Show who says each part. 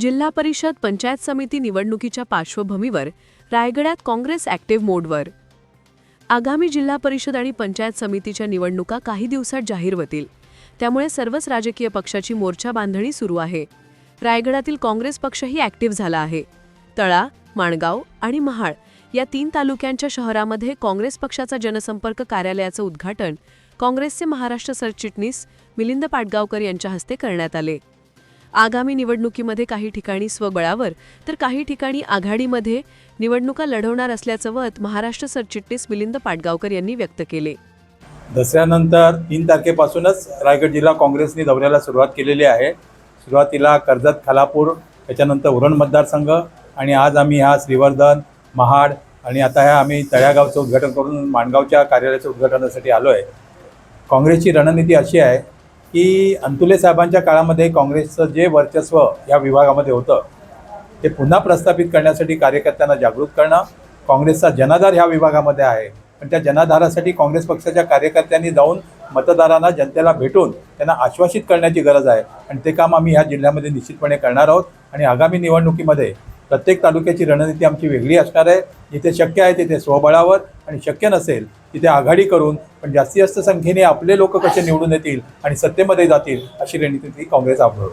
Speaker 1: जिल्हा परिषद पंचायत समिती निवडणुकीच्या पार्श्वभूमीवर रायगडात काँग्रेस ॲक्टिव्ह मोडवर. आगामी जिल्हा परिषद आणि पंचायत समितीच्या निवडणुका काही दिवसात जाहीर होतील. त्यामुळे सर्वच राजकीय पक्षाची मोर्चा बांधणी सुरू आहे. रायगडातील काँग्रेस पक्षही ॲक्टिव्ह झाला आहे. तळा माणगाव आणि महाळ या तीन तालुक्यांच्या शहरामध्ये काँग्रेस पक्षाचा जनसंपर्क कार्यालयाचं उद्घाटन काँग्रेसचे महाराष्ट्र सरचिटणीस मिलिंद पाटगावकर यांच्या हस्ते करण्यात आले. आगामी निवडणुकीमध्ये काही ठिकाणी स्वबळावर तर काही ठिकाणी आघाडीमध्ये निवडणुका लढवणार असल्याचं मत महाराष्ट्र सरचिटणीस मिलिंद पाटगावकर यांनी व्यक्त केले.
Speaker 2: दसऱ्यानंतर तीन तारखेपासूनच रायगड जिल्हा काँग्रेसने दौऱ्याला सुरुवात केलेली आहे. सुरुवातीला कर्जत खालापूर त्याच्यानंतर उरण मतदारसंघ आणि आज आम्ही ह्या श्रीवर्धन महाड आणि आता ह्या आम्ही तळ्यागावचं उद्घाटन करून माणगावच्या कार्यालयाचं उद्घाटनासाठी आलो आहे काँग्रेसची रणनीती अशी आहे की अंतुले साहेबांच्या काळामध्ये काँग्रेसचं जे वर्चस्व या विभागामध्ये होतं ते पुन्हा प्रस्थापित करण्यासाठी कार्यकर्त्यांना जागृत करणं काँग्रेसचा जनाधार ह्या विभागामध्ये आहे. पण त्या जनाधारासाठी काँग्रेस पक्षाच्या कार्यकर्त्यांनी जाऊन मतदारांना जनतेला भेटून त्यांना आश्वासित करण्याची गरज आहे. आणि ते काम आम्ही ह्या जिल्ह्यामध्ये निश्चितपणे करणार आहोत. आणि आगामी निवडणुकीमध्ये प्रत्येक तालुक्याची रणनीती आमची वेगळी असणार आहे. जिथे शक्य आहे तिथे स्वबळावर आणि शक्य नसेल तिथे आघाडी करून पण जास्तीत जास्त संख्येने आपले लोक कसे निवडून येतील आणि सत्तेमध्ये जातील अशी रणनीती काँग्रेस आपलं